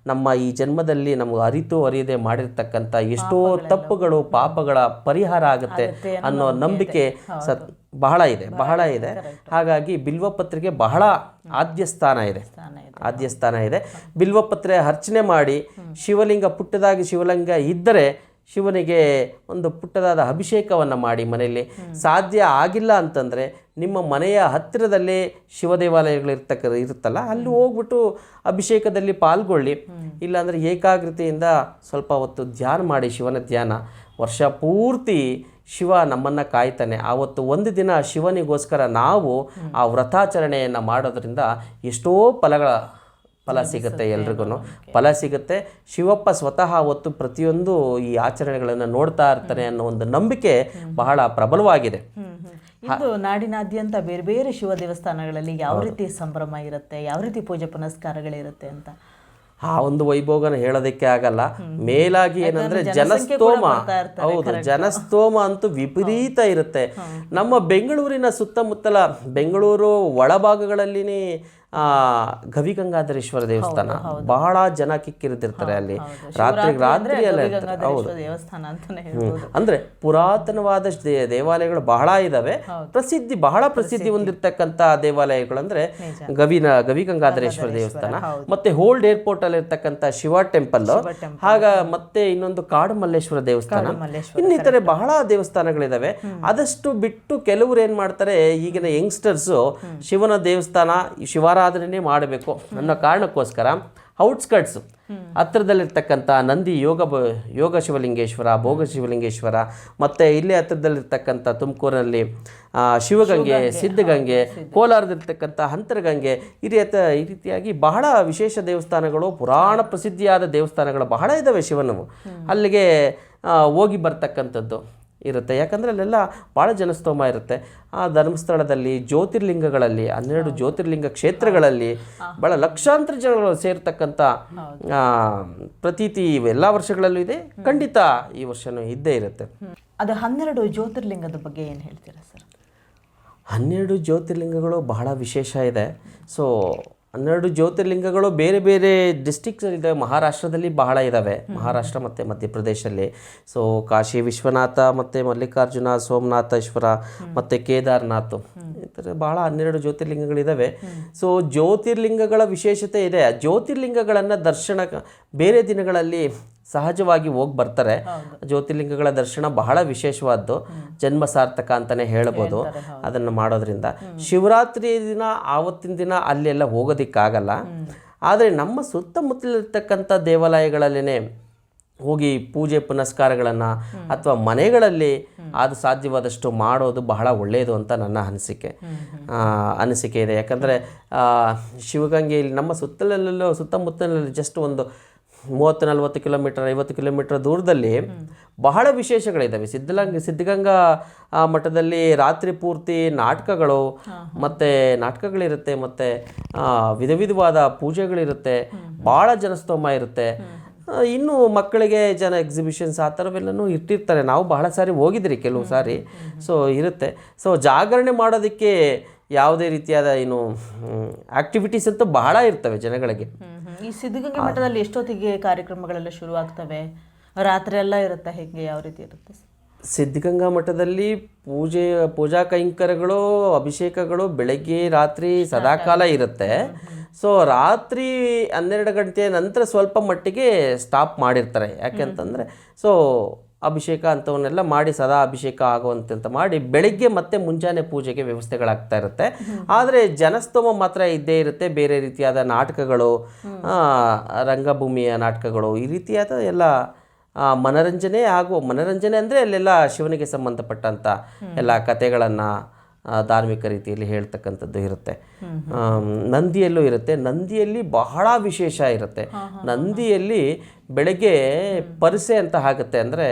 ನಮ್ಮ ಈ ಜನ್ಮದಲ್ಲಿ ನಮಗೆ ಅರಿತು ಅರಿಯದೆ ಮಾಡಿರ್ತಕ್ಕಂಥ ಎಷ್ಟೋ ತಪ್ಪುಗಳು ಪಾಪಗಳ ಪರಿಹಾರ ಆಗುತ್ತೆ ಅನ್ನೋ ನಂಬಿಕೆ ಸತ್ ಬಹಳ ಇದೆ ಬಹಳ ಇದೆ. ಹಾಗಾಗಿ ಬಿಲ್ವಪತ್ರೆಗೆ ಬಹಳ ಆದ್ಯ ಸ್ಥಾನ ಇದೆ. ಆದ್ಯ ಸ್ಥಾನ ಇದೆ. ಬಿಲ್ವಪತ್ರೆ ಅರ್ಚನೆ ಮಾಡಿ ಶಿವಲಿಂಗ ಪುಟ್ಟದಾಗಿ ಶಿವಲಿಂಗ ಇದ್ದರೆ ಶಿವನಿಗೆ ಒಂದು ಪುಟ್ಟದಾದ ಅಭಿಷೇಕವನ್ನು ಮಾಡಿ ಮನೆಯಲ್ಲಿ. ಸಾಧ್ಯ ಆಗಿಲ್ಲ ಅಂತಂದರೆ ನಿಮ್ಮ ಮನೆಯ ಹತ್ತಿರದಲ್ಲೇ ಶಿವ ದೇವಾಲಯಗಳಿರ್ತಕ್ಕ ಇರುತ್ತಲ್ಲ, ಅಲ್ಲಿ ಹೋಗ್ಬಿಟ್ಟು ಅಭಿಷೇಕದಲ್ಲಿ ಪಾಲ್ಗೊಳ್ಳಿ. ಇಲ್ಲಾಂದರೆ ಏಕಾಗ್ರತೆಯಿಂದ ಸ್ವಲ್ಪ ಹೊತ್ತು ಧ್ಯಾನ ಮಾಡಿ ಶಿವನ ಧ್ಯಾನ. ವರ್ಷ ಪೂರ್ತಿ ಶಿವ ನಮ್ಮನ್ನು ಕಾಯ್ತಾನೆ. ಆವತ್ತು ಒಂದು ದಿನ ಶಿವನಿಗೋಸ್ಕರ ನಾವು ಆ ವ್ರತಾಚರಣೆಯನ್ನು ಮಾಡೋದರಿಂದ ಎಷ್ಟೋ ಫಲಗಳ ಫಲ ಸಿಗುತ್ತೆ ಎಲ್ರಿಗೂ ಫಲ ಸಿಗುತ್ತೆ. ಶಿವಪ್ಪ ಸ್ವತಃ ಅವತ್ತು ಪ್ರತಿಯೊಂದು ಈ ಆಚರಣೆಗಳನ್ನು ನೋಡ್ತಾ ಇರ್ತಾನೆ ಅನ್ನೋ ಒಂದು ನಂಬಿಕೆ ಬಹಳ ಪ್ರಬಲವಾಗಿದೆ. ಇದು ನಾಡಿನಾದ್ಯಂತ ಬೇರೆ ಬೇರೆ ಶಿವ ದೇವಸ್ಥಾನಗಳಲ್ಲಿ ಯಾವ ರೀತಿ ಸಂಭ್ರಮ ಇರುತ್ತೆ ಯಾವ ರೀತಿ ಪೂಜೆ ಪುನಸ್ಕಾರಗಳಿರುತ್ತೆ ಅಂತ? ಆ ಒಂದು ವೈಭೋಗನ ಹೇಳೋದಕ್ಕೆ ಆಗಲ್ಲ. ಮೇಲಾಗಿ ಏನಂದ್ರೆ ಜನಸ್ತೋಮ. ಹೌದು ಜನಸ್ತೋಮ ಅಂತೂ ವಿಪರೀತ ಇರುತ್ತೆ. ನಮ್ಮ ಬೆಂಗಳೂರಿನ ಸುತ್ತಮುತ್ತಲ ಬೆಂಗಳೂರು ಒಳಭಾಗಗಳಲ್ಲಿ ಆ ಗವಿಗಂಗಾಧರೇಶ್ವರ ದೇವಸ್ಥಾನ. ಬಹಳ ಜನ ಕಿಕ್ಕಿರಿದಿರ್ತಾರೆ ಅಲ್ಲಿ. ರಾತ್ರಿ ರಾತ್ರಿ ಎಲ್ಲ ಇರ್ತಾರೆ. ಹೌದು. ಅಂದ್ರೆ ಪುರಾತನವಾದ ದೇವಾಲಯಗಳು ಬಹಳ ಇದಾವೆ. ಪ್ರಸಿದ್ಧಿ ಬಹಳ ಪ್ರಸಿದ್ಧಿ ಹೊಂದಿರತಕ್ಕಂತ ದೇವಾಲಯಗಳು ಅಂದ್ರೆ ಗವಿನ ಗವಿಗಂಗಾಧರೇಶ್ವರ ದೇವಸ್ಥಾನ. ಮತ್ತೆ ಹೋಲ್ಡ್ ಏರ್ಪೋರ್ಟ್ ಅಲ್ಲಿ ಇರ್ತಕ್ಕಂತ ಶಿವ ಟೆಂಪಲ್ ಹಾಗ ಮತ್ತೆ ಇನ್ನೊಂದು ಕಾಡು ಮಲ್ಲೇಶ್ವರ ದೇವಸ್ಥಾನ ಇನ್ನಿತರೆ ಬಹಳ ದೇವಸ್ಥಾನಗಳಿದಾವೆ. ಆದಷ್ಟು ಬಿಟ್ಟು ಕೆಲವರು ಏನ್ ಮಾಡ್ತಾರೆ ಈಗಿನ ಯಂಗ್ಸ್ಟರ್ಸ್ ಶಿವನ ದೇವಸ್ಥಾನ ಈ ಶಿವಾರಾಧನೆ ಮಾಡಬೇಕು. ಅನ್ನೋ ಕಾರಣಕ್ಕೋಸ್ಕರ ಔಟ್ಸ್ಕಟ್ಸ್ ಹತ್ತಿರದಲ್ಲಿರ್ತಕ್ಕಂಥ ನಂದಿ ಯೋಗ ಬ ಯೋಗ ಶಿವಲಿಂಗೇಶ್ವರ ಭೋಗ ಶಿವಲಿಂಗೇಶ್ವರ ಮತ್ತು ಇಲ್ಲೇ ಹತ್ತಿರದಲ್ಲಿರ್ತಕ್ಕಂಥ ತುಮಕೂರಿನಲ್ಲಿ ಶಿವಗಂಗೆ ಸಿದ್ಧಗಂಗೆ ಕೋಲಾರದಲ್ಲಿರ್ತಕ್ಕಂಥ ಹಂತರಗಂಗೆ ಈ ರೀತಿ ಈ ರೀತಿಯಾಗಿ ಬಹಳ ವಿಶೇಷ ದೇವಸ್ಥಾನಗಳು ಪುರಾಣ ಪ್ರಸಿದ್ಧಿಯಾದ ದೇವಸ್ಥಾನಗಳು ಬಹಳ ಇದ್ದಾವೆ ಶಿವನವು. ಅಲ್ಲಿಗೆ ಹೋಗಿ ಬರ್ತಕ್ಕಂಥದ್ದು. ಇರುತ್ತೆ. ಯಾಕಂದರೆ ಅಲ್ಲೆಲ್ಲ ಭಾಳ ಜನಸ್ತೋಮ ಇರುತ್ತೆ. ಆ ಧರ್ಮಸ್ಥಳದಲ್ಲಿ ಜ್ಯೋತಿರ್ಲಿಂಗಗಳಲ್ಲಿ ಹನ್ನೆರಡು ಜ್ಯೋತಿರ್ಲಿಂಗ ಕ್ಷೇತ್ರಗಳಲ್ಲಿ ಭಾಳ ಲಕ್ಷಾಂತರ ಜನಗಳು ಸೇರ್ತಕ್ಕಂಥ ಪ್ರತೀತಿ ಎಲ್ಲ ವರ್ಷಗಳಲ್ಲೂ ಇದೆ. ಖಂಡಿತ ಈ ವರ್ಷನೂ ಇದ್ದೇ ಇರುತ್ತೆ. ಅದು ಹನ್ನೆರಡು ಜ್ಯೋತಿರ್ಲಿಂಗದ ಬಗ್ಗೆ ಏನು ಹೇಳ್ತೀರಾ ಸರ್? ಹನ್ನೆರಡು ಜ್ಯೋತಿರ್ಲಿಂಗಗಳು ಬಹಳ ವಿಶೇಷ ಇದೆ. ಸೊ ಹನ್ನೆರಡು ಜ್ಯೋತಿರ್ಲಿಂಗಗಳು ಬೇರೆ ಬೇರೆ ಡಿಸ್ಟಿಕ್ಸ್ ಇದೆ ಮಹಾರಾಷ್ಟ್ರದಲ್ಲಿ ಬಹಳ ಇದ್ದಾವೆ ಮಹಾರಾಷ್ಟ್ರ ಮತ್ತು ಮಧ್ಯಪ್ರದೇಶಲ್ಲಿ. ಸೊ ಕಾಶಿ ವಿಶ್ವನಾಥ ಮತ್ತು ಮಲ್ಲಿಕಾರ್ಜುನ ಸೋಮನಾಥೇಶ್ವರ ಮತ್ತು ಕೇದಾರ್ನಾಥ್. ಈ ಥರ ಬಹಳ ಹನ್ನೆರಡು ಜ್ಯೋತಿರ್ಲಿಂಗಗಳಿದ್ದಾವೆ ಸೊ ಜ್ಯೋತಿರ್ಲಿಂಗಗಳ ವಿಶೇಷತೆ ಇದೆ. ಜ್ಯೋತಿರ್ಲಿಂಗಗಳನ್ನು ದರ್ಶನ ಬೇರೆ ದಿನಗಳಲ್ಲಿ ಸಹಜವಾಗಿ ಹೋಗಿ ಬರ್ತಾರೆ. ಜ್ಯೋತಿರ್ಲಿಂಗಗಳ ದರ್ಶನ ಬಹಳ ವಿಶೇಷವಾದ್ದು. ಜನ್ಮ ಸಾರ್ಥಕ ಅಂತಾನೆ ಹೇಳ್ಬೋದು ಅದನ್ನು ಮಾಡೋದ್ರಿಂದ. ಶಿವರಾತ್ರಿ ದಿನ ಆವತ್ತಿನ ದಿನ ಅಲ್ಲೆಲ್ಲ ಹೋಗೋದಿಕ್ಕಾಗಲ್ಲ. ಆದರೆ ನಮ್ಮ ಸುತ್ತಮುತ್ತಲಿರ್ತಕ್ಕಂಥ ದೇವಾಲಯಗಳಲ್ಲೇ ಹೋಗಿ ಪೂಜೆ ಪುನಸ್ಕಾರಗಳನ್ನು ಅಥವಾ ಮನೆಗಳಲ್ಲಿ ಅದು ಸಾಧ್ಯವಾದಷ್ಟು ಮಾಡೋದು ಬಹಳ ಒಳ್ಳೆಯದು ಅಂತ ನನ್ನ ಅನಿಸಿಕೆ. ಅನಿಸಿಕೆ ಇದೆ. ಯಾಕಂದರೆ ಶಿವಗಂಗೆಯಲ್ಲಿ ನಮ್ಮ ಸುತ್ತಲಲ್ಲೂ ಸುತ್ತಮುತ್ತಲಲ್ಲಿ ಜಸ್ಟ್ ಒಂದು ಮೂವತ್ತು ನಲ್ವತ್ತು ಕಿಲೋಮೀಟರ್ ಐವತ್ತು ಕಿಲೋಮೀಟರ್ ದೂರದಲ್ಲಿ ಬಹಳ ವಿಶೇಷಗಳಿದ್ದಾವೆ ಸಿದ್ಧಲಂಗ ಸಿದ್ಧಗಂಗಾ ಮಠದಲ್ಲಿ ರಾತ್ರಿ ಪೂರ್ತಿ ನಾಟಕಗಳು ಮತ್ತು ನಾಟಕಗಳಿರುತ್ತೆ ಮತ್ತು ವಿಧ ವಿಧವಾದ ಪೂಜೆಗಳಿರುತ್ತೆ ಭಾಳ ಜನಸ್ತೋಮ ಇರುತ್ತೆ. ಇನ್ನೂ ಇನ್ನು ಮಕ್ಕಳಿಗೆ ಜನ ಎಕ್ಸಿಬಿಷನ್ಸ್ ಆ ಥರವೆಲ್ಲನೂ ಇಟ್ಟಿರ್ತಾರೆ. ನಾವು ಬಹಳ ಸಾರಿ ಹೋಗಿದ್ರಿ ಕೆಲವು ಸಾರಿ. ಸೊ ಇರುತ್ತೆ. ಸೊ ಜಾಗರಣೆ ಮಾಡೋದಕ್ಕೆ ಯಾವುದೇ ರೀತಿಯಾದ ಏನು ಆಕ್ಟಿವಿಟೀಸ್ ಅಂತೂ ಬಹಳ ಇರ್ತವೆ ಜನಗಳಿಗೆ. ಈ ಸಿದ್ಧಗಂಗೆ ಮಠದಲ್ಲಿ ಎಷ್ಟೊತ್ತಿಗೆ ಕಾರ್ಯಕ್ರಮಗಳೆಲ್ಲ ಶುರು ಆಗ್ತವೆ ರಾತ್ರಿ ಎಲ್ಲ ಇರುತ್ತೆ ಹೇಗೆ? ಯಾವ ರೀತಿ ಇರುತ್ತೆ? ಸಿದ್ಧಗಂಗಾ ಮಠದಲ್ಲಿ ಪೂಜೆ ಪೂಜಾ ಕೈಂಕರ್ಯಗಳು ಅಭಿಷೇಕಗಳು ಬೆಳಗ್ಗೆ ರಾತ್ರಿ ಸದಾಕಾಲ ಇರುತ್ತೆ. ಸೊ ರಾತ್ರಿ ಹನ್ನೆರಡು ಗಂಟೆ ನಂತರ ಸ್ವಲ್ಪ ಮಟ್ಟಿಗೆ ಸ್ಟಾಪ್ ಮಾಡಿರ್ತಾರೆ. ಯಾಕೆಂತಂದರೆ ಸೊ ಅಭಿಷೇಕ ಅಂಥವನ್ನೆಲ್ಲ ಮಾಡಿ ಸದಾ ಅಭಿಷೇಕ ಆಗುವಂತೆ ಮಾಡಿ ಬೆಳಗ್ಗೆ ಮತ್ತೆ ಮುಂಜಾನೆ ಪೂಜೆಗೆ ವ್ಯವಸ್ಥೆಗಳಾಗ್ತಾ ಇರುತ್ತೆ. ಆದರೆ ಜನಸ್ತೋಮ ಮಾತ್ರ ಇದ್ದೇ ಇರುತ್ತೆ. ಬೇರೆ ರೀತಿಯಾದ ನಾಟಕಗಳು ರಂಗಭೂಮಿಯ ನಾಟಕಗಳು, ಈ ರೀತಿಯಾದ ಎಲ್ಲ ಮನರಂಜನೆ ಹಾಗೂ ಮನರಂಜನೆ ಅಂದರೆ ಅಲ್ಲೆಲ್ಲ ಶಿವನಿಗೆ ಸಂಬಂಧಪಟ್ಟಂಥ ಎಲ್ಲ ಕಥೆಗಳನ್ನು ಧಾರ್ಮಿಕ ರೀತಿಯಲ್ಲಿ ಹೇಳ್ತಕ್ಕಂಥದ್ದು ಇರುತ್ತೆ. ನಂದಿಯಲ್ಲೂ ಇರುತ್ತೆ. ನಂದಿಯಲ್ಲಿ ಬಹಳ ವಿಶೇಷ ಇರುತ್ತೆ. ನಂದಿಯಲ್ಲಿ ಬೆಳಗ್ಗೆ ಪರಿಸೆ ಅಂತ ಆಗುತ್ತೆ ಅಂದರೆ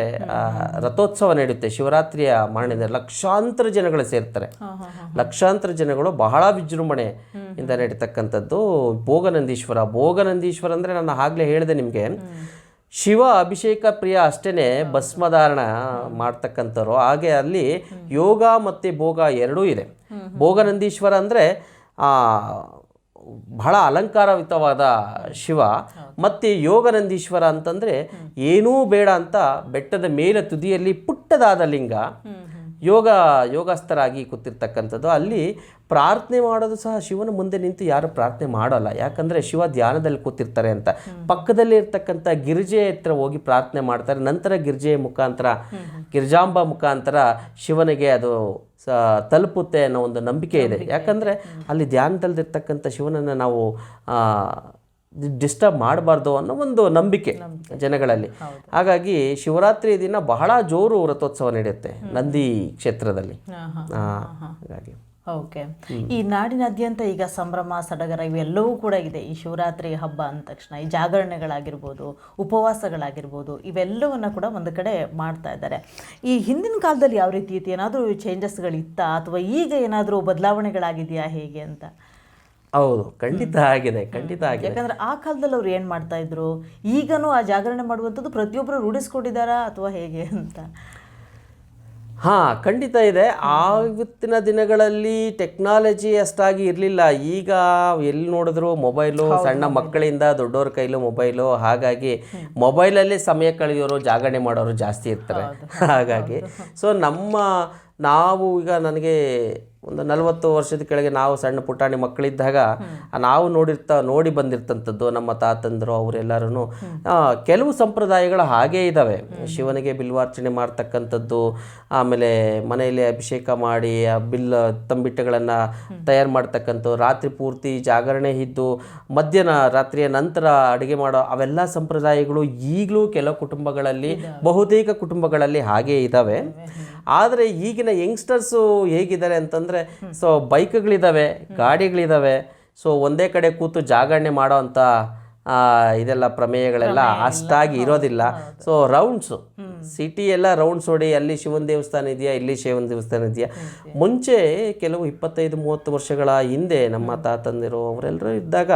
ರಥೋತ್ಸವ ನಡೆಯುತ್ತೆ. ಶಿವರಾತ್ರಿಯ ಮಾರನೇ ಲಕ್ಷಾಂತರ ಜನಗಳು ಸೇರ್ತಾರೆ. ಲಕ್ಷಾಂತರ ಜನಗಳು ಬಹಳ ವಿಜೃಂಭಣೆ ಇಂದ ನಡೀತಕ್ಕಂಥದ್ದು. ಭೋಗನಂದೀಶ್ವರ. ಭೋಗನಂದೀಶ್ವರ ಅಂದರೆ ನಾನು ಆಗಲೇ ಹೇಳಿದೆ ನಿಮಗೆ. ಶಿವ ಅಭಿಷೇಕ ಪ್ರಿಯ ಅಷ್ಟೇ ಭಸ್ಮಧಾರಣ ಮಾಡ್ತಕ್ಕಂಥವ್ರು. ಹಾಗೆ ಅಲ್ಲಿ ಯೋಗ ಮತ್ತು ಭೋಗ ಎರಡೂ ಇದೆ. ಭೋಗನಂದೀಶ್ವರ ಅಂದರೆ ಬಹಳ ಅಲಂಕಾರಯುತವಾದ ಶಿವ. ಮತ್ತು ಯೋಗನಂದೀಶ್ವರ ಅಂತಂದರೆ ಏನೂ ಬೇಡ ಅಂತ ಬೆಟ್ಟದ ಮೇಲೆ ತುದಿಯಲ್ಲಿ ಪುಟ್ಟದಾದ ಲಿಂಗ. ಯೋಗ ಯೋಗಸ್ಥರಾಗಿ ಕೂತಿರ್ತಕ್ಕಂಥದ್ದು ಅಲ್ಲಿ ಪ್ರಾರ್ಥನೆ ಮಾಡೋದು ಸಹ ಶಿವನ ಮುಂದೆ ನಿಂತು ಯಾರು ಪ್ರಾರ್ಥನೆ ಮಾಡೋಲ್ಲ. ಯಾಕಂದರೆ ಶಿವ ಧ್ಯಾನದಲ್ಲಿ ಕೂತಿರ್ತಾರೆ ಅಂತ. ಪಕ್ಕದಲ್ಲಿ ಇರ್ತಕ್ಕಂಥ ಗಿರಿಜೆ ಹತ್ರ ಹೋಗಿ ಪ್ರಾರ್ಥನೆ ಮಾಡ್ತಾರೆ. ನಂತರ ಗಿರಿಜೆಯ ಮುಖಾಂತರ ಗಿರಿಜಾಂಬ ಮುಖಾಂತರ ಶಿವನಿಗೆ ಅದು ಸ ತಲುಪುತ್ತೆ ಅನ್ನೋ ಒಂದು ನಂಬಿಕೆ ಇದೆ. ಯಾಕಂದರೆ ಅಲ್ಲಿ ಧ್ಯಾನದಲ್ಲಿರ್ತಕ್ಕಂಥ ಶಿವನನ್ನು ನಾವು ಡಿಸ್ಟರ್ಬ್ ಮಾಡಬಾರ್ದು ಅನ್ನೋ ಒಂದು ನಂಬಿಕೆ ಜನಗಳಲ್ಲಿ. ಹಾಗಾಗಿ ಶಿವರಾತ್ರಿ ದಿನ ಬಹಳ ಜೋರು ರಥೋತ್ಸವ ನಡೆಯುತ್ತೆ ನಂದಿ ಕ್ಷೇತ್ರದಲ್ಲಿ. ಹಾಗಾಗಿ. ಓಕೆ. ಈ ನಾಡಿನಾದ್ಯಂತ ಈಗ ಸಂಭ್ರಮ ಸಡಗರ ಇವೆಲ್ಲವೂ ಕೂಡ ಇದೆ. ಈ ಶಿವರಾತ್ರಿ ಹಬ್ಬ ಅಂದ ತಕ್ಷಣ ಈ ಜಾಗರಣೆಗಳಾಗಿರ್ಬೋದು ಉಪವಾಸಗಳಾಗಿರ್ಬೋದು ಇವೆಲ್ಲವನ್ನ ಕೂಡ ಒಂದು ಕಡೆ ಮಾಡ್ತಾ ಇದ್ದಾರೆ. ಈ ಹಿಂದಿನ ಕಾಲದಲ್ಲಿ ಯಾವ ರೀತಿ ಇತ್ತು? ಏನಾದರೂ ಚೇಂಜಸ್ಗಳಿತ್ತಾ ಅಥವಾ ಈಗ ಏನಾದರೂ ಬದಲಾವಣೆಗಳಾಗಿದೆಯಾ ಹೇಗೆ ಅಂತ? ಹೌದು ಖಂಡಿತ ಆಗಿದೆ ಖಂಡಿತ ಆಗಿದೆ. ಯಾಕಂದ್ರೆ ಆ ಕಾಲದಲ್ಲಿ ಅವ್ರು ಏನು ಮಾಡ್ತಾ ಇದ್ರು? ಈಗನೂ ಆ ಜಾಗರಣೆ ಮಾಡುವಂಥದ್ದು ಪ್ರತಿಯೊಬ್ಬರು ರೂಢಿಸ್ಕೊಂಡಿದ್ದಾರಾ ಅಥವಾ ಹೇಗೆ ಅಂತ? ಹಾ ಖಂಡಿತ ಇದೆ. ಆವತ್ತಿನ ದಿನಗಳಲ್ಲಿ ಟೆಕ್ನಾಲಜಿ ಅಷ್ಟಾಗಿ ಇರಲಿಲ್ಲ. ಈಗ ಎಲ್ಲಿ ನೋಡಿದ್ರು ಮೊಬೈಲು ಸಣ್ಣ ಮಕ್ಕಳಿಂದ ದೊಡ್ಡವ್ರ ಕೈಲೂ ಮೊಬೈಲು. ಹಾಗಾಗಿ ಮೊಬೈಲಲ್ಲಿ ಸಮಯ ಕಳೆಯೋರು ಜಾಗರಣೆ ಮಾಡೋರು ಜಾಸ್ತಿ ಇರ್ತಾರೆ. ಹಾಗಾಗಿ ಸೊ ನಮ್ಮ ನಾವು ಈಗ ನನಗೆ ಒಂದು ನಲವತ್ತು ವರ್ಷದ ಕೆಳಗೆ ನಾವು ಸಣ್ಣ ಪುಟಾಣಿ ಮಕ್ಕಳಿದ್ದಾಗ ನಾವು ನೋಡಿರ್ತಾ, ನೋಡಿ ಬಂದಿರ್ತಂಥದ್ದು ನಮ್ಮ ತಾತಂದರು ಅವರೆಲ್ಲರೂ ಕೆಲವು ಸಂಪ್ರದಾಯಗಳು ಹಾಗೇ ಇದ್ದಾವೆ ಶಿವನಿಗೆ ಬಿಲ್ವಾರ್ಚನೆ ಮಾಡ್ತಕ್ಕಂಥದ್ದು, ಆಮೇಲೆ ಮನೆಯಲ್ಲಿ ಅಭಿಷೇಕ ಮಾಡಿ, ಆ ಬಿಲ್, ತಂಬಿಟ್ಟಗಳನ್ನು ತಯಾರು ಮಾಡ್ತಕ್ಕಂಥದ್ದು, ರಾತ್ರಿ ಪೂರ್ತಿ ಜಾಗರಣೆ ಇದ್ದು, ಮಧ್ಯಾಹ್ನ ರಾತ್ರಿಯ ನಂತರ ಅಡುಗೆ ಮಾಡೋ ಅವೆಲ್ಲ ಸಂಪ್ರದಾಯಗಳು ಈಗಲೂ ಕೆಲವು ಕುಟುಂಬಗಳಲ್ಲಿ, ಬಹುತೇಕ ಕುಟುಂಬಗಳಲ್ಲಿ ಹಾಗೇ ಇದ್ದಾವೆ ಆದರೆ ಈಗಿನ ಯಂಗ್ಸ್ಟರ್ಸು ಹೇಗಿದ್ದಾರೆ ಅಂತಂದರೆ ಸೊ ಬೈಕ್ಗಳಿದ್ದಾವೆ ಗಾಡಿಗಳಿದ್ದಾವೆ ಸೊ ಒಂದೇ ಕಡೆ ಕೂತು ಜಾಗರಣೆ ಮಾಡೋ ಅಂಥ ಇದೆಲ್ಲ ಪ್ರಮೇಯಗಳೆಲ್ಲ ಅಷ್ಟಾಗಿ ಇರೋದಿಲ್ಲ. ಸೊ ರೌಂಡ್ಸು ಸಿಟಿ ಎಲ್ಲ ರೌಂಡ್ಸ್ ಹೊಡಿ ಅಲ್ಲಿ ಶಿವನ ದೇವಸ್ಥಾನ ಇದೆಯಾ ಇಲ್ಲಿ ಶಿವನ ದೇವಸ್ಥಾನ ಇದೆಯಾ? ಮುಂಚೆ ಕೆಲವು ಇಪ್ಪತ್ತೈದು ಮೂವತ್ತು ವರ್ಷಗಳ ಹಿಂದೆ ನಮ್ಮ ತಾತಂದಿರು ಅವರೆಲ್ಲರೂ ಇದ್ದಾಗ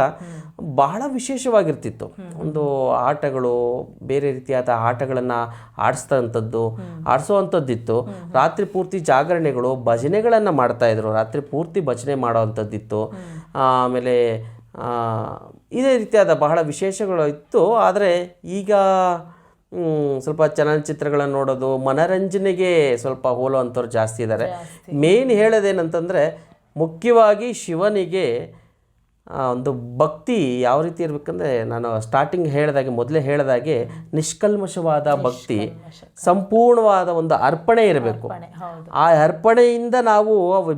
ಬಹಳ ವಿಶೇಷವಾಗಿರ್ತಿತ್ತು. ಒಂದು ಆಟಗಳು ಬೇರೆ ರೀತಿಯಾದ ಆಟಗಳನ್ನು ಆಡಿಸ್ತಂಥದ್ದು ಆಡಿಸುವಂಥದ್ದಿತ್ತು. ರಾತ್ರಿ ಪೂರ್ತಿ ಜಾಗರಣೆಗಳು ಭಜನೆಗಳನ್ನು ಮಾಡ್ತಾ ಇದ್ರು. ರಾತ್ರಿ ಪೂರ್ತಿ ಭಜನೆ ಮಾಡುವಂಥದ್ದಿತ್ತು. ಆಮೇಲೆ ಇದೇ ರೀತಿಯಾದ ಬಹಳ ವಿಶೇಷಗಳು ಇತ್ತು. ಆದರೆ ಈಗ ಸ್ವಲ್ಪ ಚಲನಚಿತ್ರಗಳನ್ನು ನೋಡೋದು ಮನರಂಜನೆಗೆ ಸ್ವಲ್ಪ ಹೋಲುವಂಥವ್ರು ಜಾಸ್ತಿ ಇದ್ದಾರೆ ಮೇನ್ ಹೇಳೋದೇನಂತಂದರೆ ಮುಖ್ಯವಾಗಿ ಶಿವನಿಗೆ ಒಂದು ಭಕ್ತಿ ಯಾವ ರೀತಿ ಇರಬೇಕಂದ್ರೆ ನಾನು ಸ್ಟಾರ್ಟಿಂಗ್ ಹೇಳಿದಾಗೆ ಮೊದಲೇ ಹೇಳಿದಾಗೆ ನಿಷ್ಕಲ್ಮಶವಾದ ಭಕ್ತಿ ಸಂಪೂರ್ಣವಾದ ಒಂದು ಅರ್ಪಣೆ ಇರಬೇಕು. ಆ ಅರ್ಪಣೆಯಿಂದ ನಾವು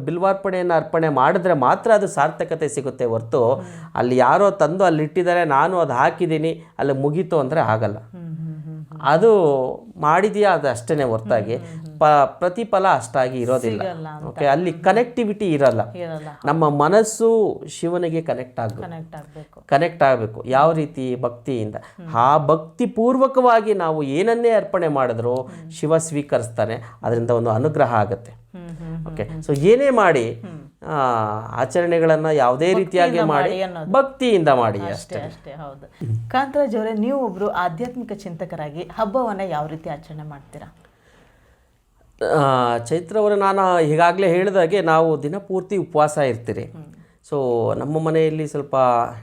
ಬಿಲ್ವಾರ್ಪಣೆಯನ್ನು ಅರ್ಪಣೆ ಮಾಡಿದ್ರೆ ಮಾತ್ರ ಅದು ಸಾರ್ಥಕತೆ ಸಿಗುತ್ತೆ ಹೊರತು ಅಲ್ಲಿ ಯಾರೋ ತಂದು ಅಲ್ಲಿ ಇಟ್ಟಿದ್ದಾರೆ ನಾನು ಅದು ಹಾಕಿದ್ದೀನಿ ಅಲ್ಲಿ ಮುಗೀತು ಅಂದರೆ ಆಗಲ್ಲ. ಅದು ಮಾಡಿದೆಯಾ ಅದು ಅಷ್ಟೇ ಹೊರತಾಗಿ. ಪ ಪ್ರತಿಫಲ ಅಷ್ಟಾಗಿ ಇರೋದಿಲ್ಲ. ಓಕೆ ಅಲ್ಲಿ ಕನೆಕ್ಟಿವಿಟಿ ಇರಲ್ಲ. ನಮ್ಮ ಮನಸ್ಸು ಶಿವನಿಗೆ ಕನೆಕ್ಟ್ ಆಗಬೇಕು. ಕನೆಕ್ಟ್ ಆಗಬೇಕು. ಕನೆಕ್ಟ್ ಆಗಬೇಕು. ಯಾವ ರೀತಿ ಭಕ್ತಿಯಿಂದ? ಆ ಭಕ್ತಿ ಪೂರ್ವಕವಾಗಿ ನಾವು ಏನನ್ನೇ ಅರ್ಪಣೆ ಮಾಡಿದ್ರು ಶಿವ ಸ್ವೀಕರಿಸ್ತಾನೆ. ಅದರಿಂದ ಒಂದು ಅನುಗ್ರಹ ಆಗುತ್ತೆ. ಓಕೆ ಸೊ ಏನೇ ಮಾಡಿ ಆಚರಣೆಗಳನ್ನ ಯಾವುದೇ ರೀತಿಯಾಗಿ ಮಾಡಿ ಭಕ್ತಿಯಿಂದ ಮಾಡಿ ಅಷ್ಟೇ ಅಷ್ಟೇ. ಅಷ್ಟೇ ಹೌದು. ಕಾಂತರಾಜ್ ಅವರೇ ನೀವು ಒಬ್ರು ಆಧ್ಯಾತ್ಮಿಕ ಚಿಂತಕರಾಗಿ ಹಬ್ಬವನ್ನ ಯಾವ ರೀತಿ ಆಚರಣೆ ಮಾಡ್ತೀರಾ? ಆ, ಚೈತ್ರ ಅವರ ನಾನು ಈಗಾಗಲೇ ಹೇಳಿದಾಗೆ ನಾವು ದಿನಪೂರ್ತಿ ಉಪವಾಸ ಇರ್ತೀರಿ. ಸೊ ನಮ್ಮ ಮನೆಯಲ್ಲಿ ಸ್ವಲ್ಪ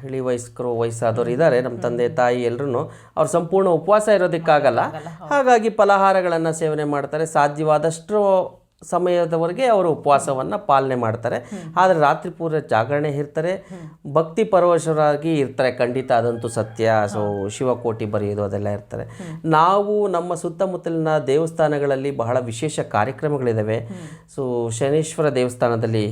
ಇಳಿ ವಯಸ್ಕರು ವಯಸ್ಸಾದವರು ಇದ್ದಾರೆ ನಮ್ಮ ತಂದೆ ತಾಯಿ ಎಲ್ಲರೂ ಅವ್ರು ಸಂಪೂರ್ಣ ಉಪವಾಸ ಇರೋದಕ್ಕಾಗಲ್ಲ. ಹಾಗಾಗಿ ಫಲಹಾರಗಳನ್ನು ಸೇವನೆ ಮಾಡ್ತಾರೆ. ಸಾಧ್ಯವಾದಷ್ಟು ಸಮಯದವರೆಗೆ ಅವರು ಉಪವಾಸವನ್ನು ಪಾಲನೆ ಮಾಡ್ತಾರೆ. ಆದರೆ ರಾತ್ರಿ ಪೂರ್ವ ಜಾಗರಣೆ ಇರ್ತಾರೆ. ಭಕ್ತಿ ಪರವಶರಾಗಿ ಇರ್ತಾರೆ. ಖಂಡಿತ ಅದಂತೂ ಸತ್ಯ. ಸೊ ಶಿವಕೋಟಿ ಬರೆಯೋದು ಅದೆಲ್ಲ ಇರ್ತಾರೆ. ನಾವು ನಮ್ಮ ಸುತ್ತಮುತ್ತಲಿನ ದೇವಸ್ಥಾನಗಳಲ್ಲಿ ಬಹಳ ವಿಶೇಷ ಕಾರ್ಯಕ್ರಮಗಳಿದ್ದಾವೆ ಸೊ ಶನೇಶ್ವರ ದೇವಸ್ಥಾನದಲ್ಲಿ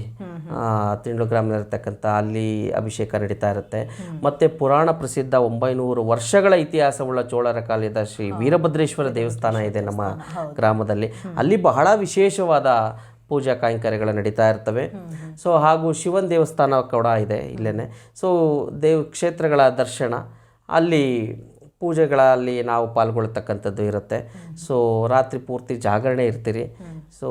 ತಿಂಡ್ಲು ಗ್ರಾಮದಲ್ಲಿರ್ತಕ್ಕಂಥ ಅಲ್ಲಿ ಅಭಿಷೇಕ ನಡೀತಾ ಇರುತ್ತೆ. ಮತ್ತು ಪುರಾಣ ಪ್ರಸಿದ್ಧ ಒಂಬೈನೂರು ವರ್ಷಗಳ ಇತಿಹಾಸವುಳ್ಳ ಚೋಳರ ಕಾಲದ ಶ್ರೀ ವೀರಭದ್ರೇಶ್ವರ ದೇವಸ್ಥಾನ ಇದೆ ನಮ್ಮ ಗ್ರಾಮದಲ್ಲಿ. ಅಲ್ಲಿ ಬಹಳ ವಿಶೇಷವಾದ ಪೂಜಾ ಕೈಂಕರ್ಯಗಳು ನಡೀತಾ ಇರ್ತವೆ. ಸೊ ಹಾಗೂ ಶಿವನ ದೇವಸ್ಥಾನ ಕೂಡ ಇದೆ ಇಲ್ಲೇ ಸೊ ದೇವ ಕ್ಷೇತ್ರಗಳ ದರ್ಶನ ಅಲ್ಲಿ ಪೂಜೆಗಳಲ್ಲಿ ನಾವು ಪಾಲ್ಗೊಳ್ತಕ್ಕಂಥದ್ದು ಇರುತ್ತೆ. ಸೊ ರಾತ್ರಿ ಪೂರ್ತಿ ಜಾಗರಣೆ ಇರ್ತೀರಿ. ಸೊ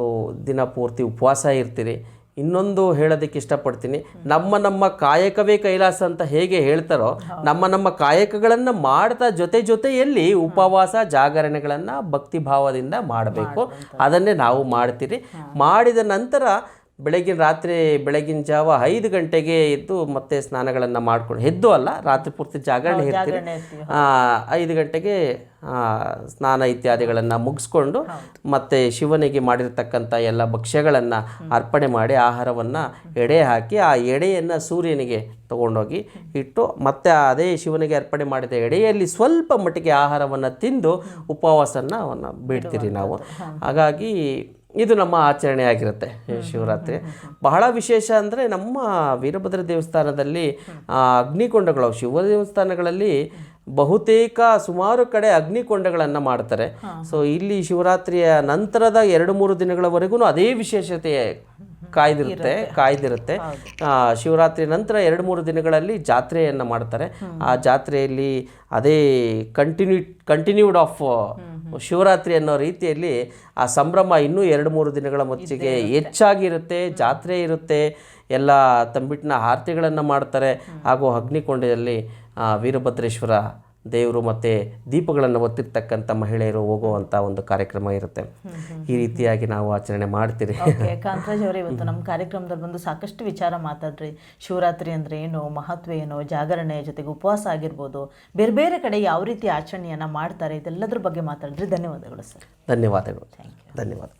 ದಿನ ಪೂರ್ತಿ ಉಪವಾಸ ಇರ್ತೀರಿ. ಇನ್ನೊಂದು ಹೇಳೋದಕ್ಕೆ ಇಷ್ಟಪಡ್ತೀನಿ. ನಮ್ಮ ನಮ್ಮ ಕಾಯಕವೇ ಕೈಲಾಸ ಅಂತ ಹೇಗೆ ಹೇಳ್ತಾರೋ ನಮ್ಮ ನಮ್ಮ ಕಾಯಕಗಳನ್ನು ಮಾಡ್ತಾ ಜೊತೆ ಜೊತೆಯಲ್ಲಿ ಉಪವಾಸ ಜಾಗರಣೆಗಳನ್ನು ಭಕ್ತಿ ಭಾವದಿಂದ ಮಾಡಬೇಕು ಅದನ್ನೇ ನಾವು ಮಾಡ್ತೀರಿ. ಮಾಡಿದ ನಂತರ ಬೆಳಗಿನ ರಾತ್ರಿ ಬೆಳಗಿನ ಜಾವ ಐದು ಗಂಟೆಗೆ ಎದ್ದು ಮತ್ತೆ ಸ್ನಾನಗಳನ್ನು ಮಾಡ್ಕೊಂಡು ಎದ್ದು ಅಲ್ಲ ರಾತ್ರಿ ಪೂರ್ತಿ ಜಾಗರಣೆ ಇರ್ತೀರಿ. ಇರ್ತೀವಿ. ಐದು ಗಂಟೆಗೆ ಸ್ನಾನ ಇತ್ಯಾದಿಗಳನ್ನು ಮುಗಿಸ್ಕೊಂಡು ಮತ್ತೆ ಶಿವನಿಗೆ ಮಾಡಿರ್ತಕ್ಕಂಥ ಎಲ್ಲ ಭಕ್ಷ್ಯಗಳನ್ನು ಅರ್ಪಣೆ ಮಾಡಿ ಆಹಾರವನ್ನು ಎಡೆ ಹಾಕಿ ಆ ಎಡೆಯನ್ನು ಸೂರ್ಯನಿಗೆ ತಗೊಂಡೋಗಿ ಇಟ್ಟು ಮತ್ತೆ ಅದೇ ಶಿವನಿಗೆ ಅರ್ಪಣೆ ಮಾಡಿದ ಎಡೆಯಲ್ಲಿ ಸ್ವಲ್ಪ ಮಟ್ಟಿಗೆ ಆಹಾರವನ್ನು ತಿಂದು ಉಪವಾಸನ ಅವನ್ನ ಬಿಡ್ತೀರಿ ನಾವು. ಹಾಗಾಗಿ ಇದು ನಮ್ಮ ಆಚರಣೆ ಆಗಿರುತ್ತೆ ಶಿವರಾತ್ರಿ. ಬಹಳ ವಿಶೇಷ ಅಂದರೆ ನಮ್ಮ ವೀರಭದ್ರ ದೇವಸ್ಥಾನದಲ್ಲಿ ಅಗ್ನಿಕೊಂಡಗಳು ಶಿವ ದೇವಸ್ಥಾನಗಳಲ್ಲಿ ಬಹುತೇಕ ಸುಮಾರು ಕಡೆ ಅಗ್ನಿಕೊಂಡಗಳನ್ನು ಮಾಡ್ತಾರೆ. ಸೊ ಇಲ್ಲಿ ಶಿವರಾತ್ರಿಯ ನಂತರದ ಎರಡು ಮೂರು ದಿನಗಳವರೆಗೂ ಅದೇ ವಿಶೇಷತೆ ಕಾಯ್ದಿರುತ್ತೆ ಕಾಯ್ದಿರುತ್ತೆ. ಶಿವರಾತ್ರಿ ನಂತರ ಎರಡು ಮೂರು ದಿನಗಳಲ್ಲಿ ಜಾತ್ರೆಯನ್ನು ಮಾಡ್ತಾರೆ. ಆ ಜಾತ್ರೆಯಲ್ಲಿ ಅದೇ ಕಂಟಿನ್ಯೂ ಕಂಟಿನ್ಯೂಡ್ ಆಫ್ ಶಿವರಾತ್ರಿ ಅನ್ನೋ ರೀತಿಯಲ್ಲಿ ಆ ಸಂಭ್ರಮ ಇನ್ನೂ ಎರಡು ಮೂರು ದಿನಗಳ ಮುಚ್ಚಿಗೆ ಹೆಚ್ಚಾಗಿರುತ್ತೆ ಜಾತ್ರೆ ಇರುತ್ತೆ. ಎಲ್ಲ ತಂಬಿಟ್ಟಿನ ಆರತಿಗಳನ್ನು ಮಾಡ್ತಾರೆ. ಹಾಗೂ ಅಗ್ನಿಕೊಂಡದಲ್ಲಿ ವೀರಭದ್ರೇಶ್ವರ ದೇವರು ಮತ್ತು ದೀಪಗಳನ್ನು ಒತ್ತಿರ್ತಕ್ಕಂಥ ಮಹಿಳೆಯರು ಹೋಗುವಂಥ ಒಂದು ಕಾರ್ಯಕ್ರಮ ಇರುತ್ತೆ. ಈ ರೀತಿಯಾಗಿ ನಾವು ಆಚರಣೆ ಮಾಡ್ತೀರಿ. ಕಾಂತರಾಜ್ ಅವರೇ ಇವತ್ತು ನಮ್ಮ ಕಾರ್ಯಕ್ರಮದಲ್ಲಿ ಬಂದು ಸಾಕಷ್ಟು ವಿಚಾರ ಮಾತಾಡ್ರಿ. ಶಿವರಾತ್ರಿ ಅಂದರೆ ಏನು ಮಹತ್ವ ಏನು ಜಾಗರಣೆ ಜೊತೆಗೆ ಉಪವಾಸ ಆಗಿರ್ಬೋದು ಬೇರೆ ಬೇರೆ ಕಡೆ ಯಾವ ರೀತಿ ಆಚರಣೆಯನ್ನು ಮಾಡ್ತಾರೆ ಇದೆಲ್ಲದ್ರ ಬಗ್ಗೆ ಮಾತಾಡಿದ್ರಿ ಧನ್ಯವಾದಗಳು ಸರ್. ಧನ್ಯವಾದಗಳು. ಧನ್ಯವಾದ